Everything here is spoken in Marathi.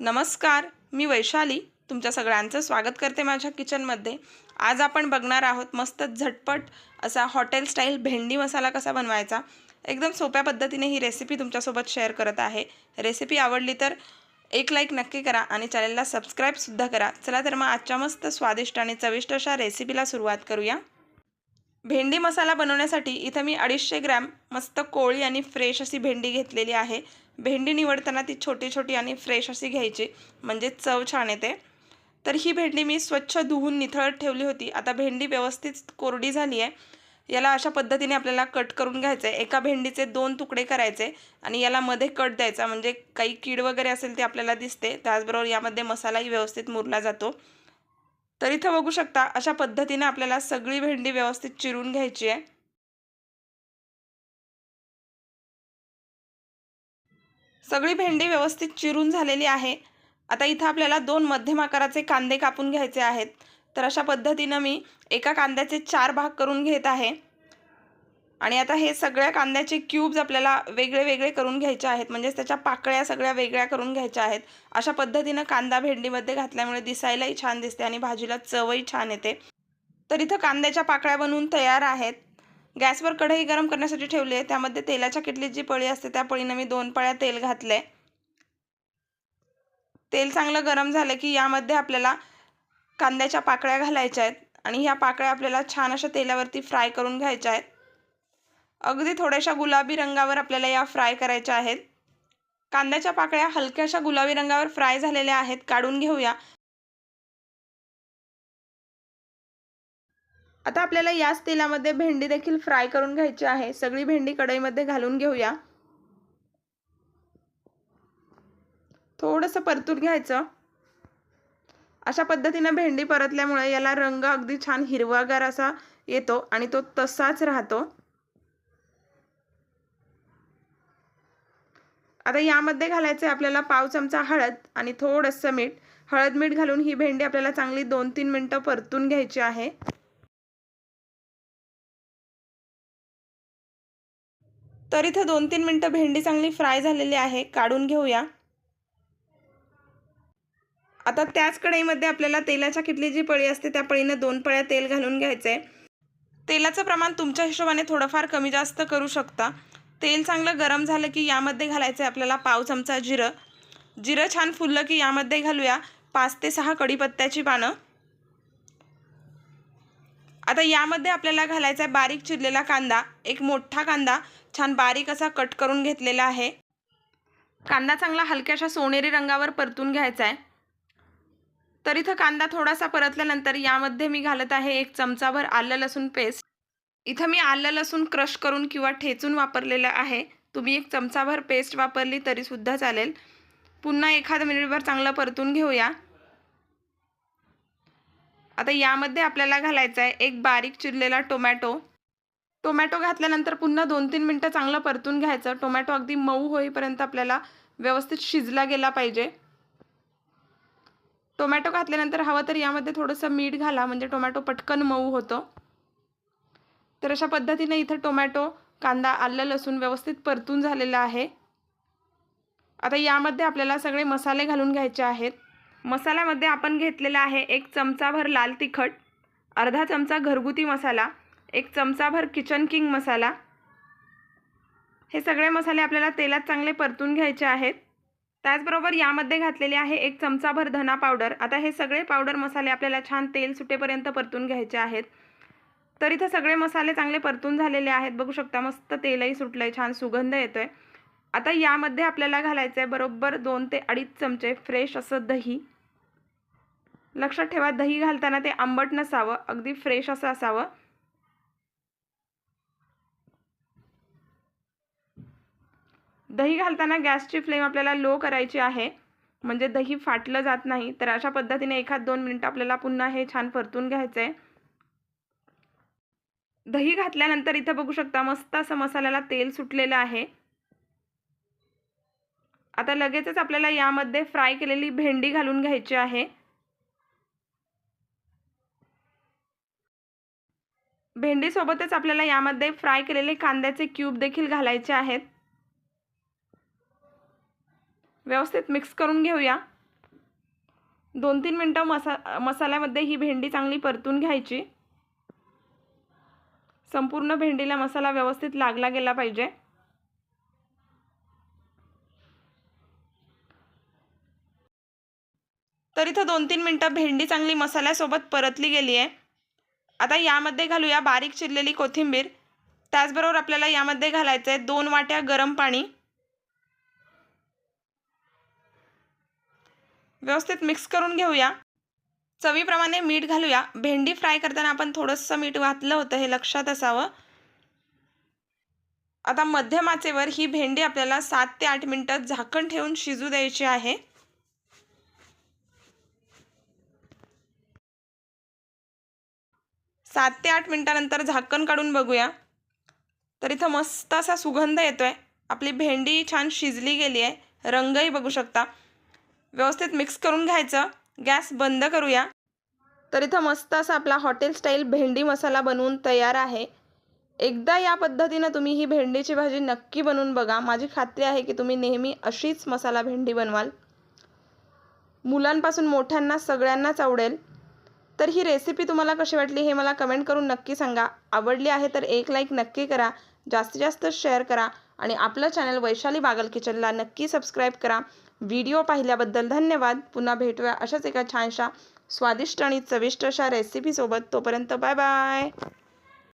नमस्कार मी वैशाली. तुमच्या सगळ्यांचं स्वागत करते माझ्या किचनमध्ये. आज आपण बघणार आहोत मस्त झटपट असा हॉटेल स्टाईल भेंडी मसाला कसा बनवायचा. एकदम सोप्या पद्धतीने ही रेसिपी तुमच्यासोबत शेअर करत आहे. रेसिपी आवडली तर एक लाईक नक्की करा आणि चॅनलला सबस्क्राईबसुद्धा करा. चला तर मग आजच्या मस्त स्वादिष्ट आणि चविष्ट अशा रेसिपीला सुरुवात करूया. भेंडी मसाला बनवण्यासाठी इथं मी अडीचशे ग्रॅम मस्त कोळी आणि फ्रेश अशी भेंडी घेतलेली आहे. भेंडी निवडताना ती छोटी छोटी आणि फ्रेश अशी घ्यायची म्हणजे चव छान येते. तर ही भेंडी मी स्वच्छ धुवून निथळत ठेवली होती. आता भेंडी व्यवस्थित कोरडी झाली आहे. याला अशा पद्धतीने आपल्याला कट करून घ्यायचं आहे एका भेंडीचे दोन तुकडे करायचे आणि याला मध्ये कट द्यायचा म्हणजे काही कीड वगैरे असेल ते आपल्याला दिसते. त्याचबरोबर यामध्ये मसालाही व्यवस्थित मुरला जातो. तर इथं बघू शकता अशा पद्धतीने आपल्याला सगळी भेंडी व्यवस्थित चिरून घ्यायची आहे. सगळी भेंडी व्यवस्थित चिरून झालेली आहे. आता इथं आपल्याला दोन मध्यम आकाराचे कांदे कापून घ्यायचे आहेत. तर अशा पद्धतीनं मी एका कांद्याचे चार भाग करून घेत आहे. आणि आता हे सगळ्या कांद्याचे क्यूब्स आपल्याला वेगळे वेगळे करून घ्यायचे आहेत. म्हणजेच त्याच्या पाकळ्या सगळ्या वेगळ्या करून घ्यायच्या आहेत. अशा पद्धतीनं कांदा भेंडीमध्ये घातल्यामुळे दिसायलाही छान दिसते आणि भाजीला चवही छान येते. तर इथं कांद्याच्या पाकळ्या बनवून तयार आहेत. गॅसवर कढई गरम करण्यासाठी ठेवली आहे. त्यामध्ये तेलाच्या किटलीत जी पळी असते त्या पळीनं मी दोन पळ्या तेल घातले तेल चांगलं गरम झालं की यामध्ये आपल्याला कांद्याच्या पाकळ्या घालायच्या आहेत. आणि ह्या पाकळ्या आपल्याला छान अशा तेलावरती फ्राय करून घ्यायच्या आहेत. अगदी थोड्याशा गुलाबी रंगावर आपल्याला या फ्राय करायच्या आहेत. कांद्याच्या पाकळ्या हलक्याशा गुलाबी रंगावर फ्राय झालेल्या आहेत. काढून घेऊया. आता आपल्याला याच तेलामध्ये भेंडी देखील फ्राय करून घ्यायची आहे. सगळी भेंडी कढईमध्ये घालून घेऊया. थोडंसं परतून घ्यायचं. अशा पद्धतीनं भेंडी परतल्यामुळे याला रंग अगदी छान हिरवागार असा येतो आणि तो तसाच राहतो. आता यामध्ये घालायचं आहे आपल्याला पाव चमचा हळद आणि थोडंसं मीठ. हळद मीठ घालून ही भेंडी आपल्याला चांगली दोन तीन मिनटं परतून घ्यायची आहे. तर इथं दोन तीन मिनटं भेंडी चांगली फ्राय झालेली आहे काढून घेऊया. आता त्याच कढईमध्ये आपल्याला तेलाच्या किटली जी पळी असते त्या पळीनं दोन पळ्या तेल घालून घ्यायचं आहे तेलाचं प्रमाण तुमच्या हिशोबाने थोडंफार कमी जास्त करू शकता. तेल चांगलं गरम झालं की यामध्ये घालायचं आहे आपल्याला पाव चमचा जिरं. जिरं छान फुललं की यामध्ये घालूया पाच ते सहा कढीपत्त्याची पानं. आता यामध्ये आपल्याला घालायचा आहे बारीक चिरलेला कांदा एक मोठा कांदा छान बारीक असा कट करून घेतलेला आहे. कांदा चांगला हलक्याशा सोनेरी रंगावर परतून घ्यायचा आहे. तर इथं कांदा थोडासा परतल्यानंतर यामध्ये मी घालत आहे एक चमचाभर आलं लसूण पेस्ट. इथं मी आलं लसूण क्रश करून किंवा ठेचून वापरलेलं आहे. तुम्ही एक चमचाभर पेस्ट वापरली तरीसुद्धा चालेल. पुन्हा एखादं मिनिटभर चांगलं परतून घेऊया. आता यामध्ये आपल्याला घालायचं आहे एक बारीक चिरलेला टोमॅटो. टोमॅटो घातल्यानंतर पुन्हा दोन तीन मिनटं चांगलं परतून घ्यायचं. टोमॅटो अगदी मऊ होईपर्यंत आपल्याला व्यवस्थित शिजला गेला पाहिजे. टोमॅटो घातल्यानंतर हवं तर यामध्ये थोडंसं मीठ घाला. म्हणजे टोमॅटो पटकन मऊ होतो. तर अशा पद्धतीने इथं टोमॅटो कांदा आलं लसूण व्यवस्थित परतून झालेला आहे. आता यामध्ये आपल्याला सगळे मसाले घालून घ्यायचे आहेत. मसाल्यामध्ये आपण घेतलेला आहे एक चमचाभर लाल तिखट अर्धा चमचा घरगुती मसाला एक चमचाभर किचन किंग मसाला. हे सगळे मसाले आपल्याला तेलात चांगले परतून घ्यायचे आहेत. त्याचबरोबर यामध्ये घातलेले आहे एक चमचाभर धना पावडर. आता हे सगळे पावडर मसाले आपल्याला छान तेल सुटेपर्यंत परतून घ्यायचे आहेत. तर इथं सगळे मसाले चांगले परतून झालेले आहेत. बघू शकता मस्त तेलही सुटलं आहे छान सुगंध येतो आहे आता यामध्ये आपल्याला घालायचं आहे बरोबर दोन ते अडीच चमचे फ्रेश असं दही. लक्षात ठेवा दही घालताना ते आंबट नसावं अगदी फ्रेश असं असावं. दही घालताना गॅसची फ्लेम आपल्याला लो करायची आहे. म्हणजे दही फाटलं जात नाही. तर अशा पद्धतीने एखाद दोन मिनटं आपल्याला पुन्हा हे छान परतून घ्यायचं आहे दही घातल्यानंतर इथं बघू शकता मस्त असं मसाल्याला तेल सुटलेलं आहे. आता लगेचच आपल्याला यामध्ये फ्राय केलेली भेंडी घालून घ्यायची आहे. भेंडीसोबतच आपल्याला यामध्ये फ्राय केलेले कांद्याचे क्यूब देखील घालायचे आहेत. व्यवस्थित मिक्स करून घेऊया. दोन तीन मिनटं मसा मसाल्यामध्ये ही भेंडी चांगली परतून घ्यायची. संपूर्ण भेंडीला मसाला व्यवस्थित लागला गेला पाहिजे. तर इथं दोन तीन मिनटं भेंडी चांगली मसाल्यासोबत परतली गेली आहे आता यामध्ये घालूया बारीक चिरलेली कोथिंबीर. त्याचबरोबर आपल्याला यामध्ये घालायचं आहे दोन वाट्या गरम पाणी. व्यवस्थित मिक्स करून घेऊया. चवीप्रमाणे मीठ घालूया. भेंडी फ्राय करताना आपण थोडंसं मीठ घातलं होतं हे लक्षात असावं. आता मध्यम आचेवर ही भेंडी आपल्याला सात ते आठ मिनटं झाकण ठेवून शिजू द्यायची आहे. सात ते आठ मिनटानंतर झाकण काढून बघूया. तर इथं मस्त असा सुगंध येतोय. आपली भेंडी छान शिजली गेली आहे रंगही बघू शकता. व्यवस्थित मिक्स करून घ्यायचं. गॅस बंद करूया. तर इथं मस्त असा आपला हॉटेल स्टाईल भेंडी मसाला बनवून तयार आहे. एकदा या पद्धतीनं तुम्ही ही भेंडीची भाजी नक्की बनवून बघा. माझी खात्री आहे की तुम्ही नेहमी अशीच मसाला भेंडी बनवाल. मुलांपासून मोठ्यांना सगळ्यांनाच आवडेल. तर ही रेसिपी तुम्हाला कशी वाटली हे मला कमेंट करून नक्की सांगा. आवडली आहे तर एक लाईक नक्की करा. जास्तीत जास्त शेअर करा. आणि आपलं चॅनल वैशाली बागल किचनला नक्की सबस्क्राईब करा. व्हिडिओ पाहिल्याबद्दल धन्यवाद. पुन्हा भेटूया अशाच एका छानशा स्वादिष्ट आणि चविष्ट अशा रेसिपीसोबत तोपर्यंत बाय बाय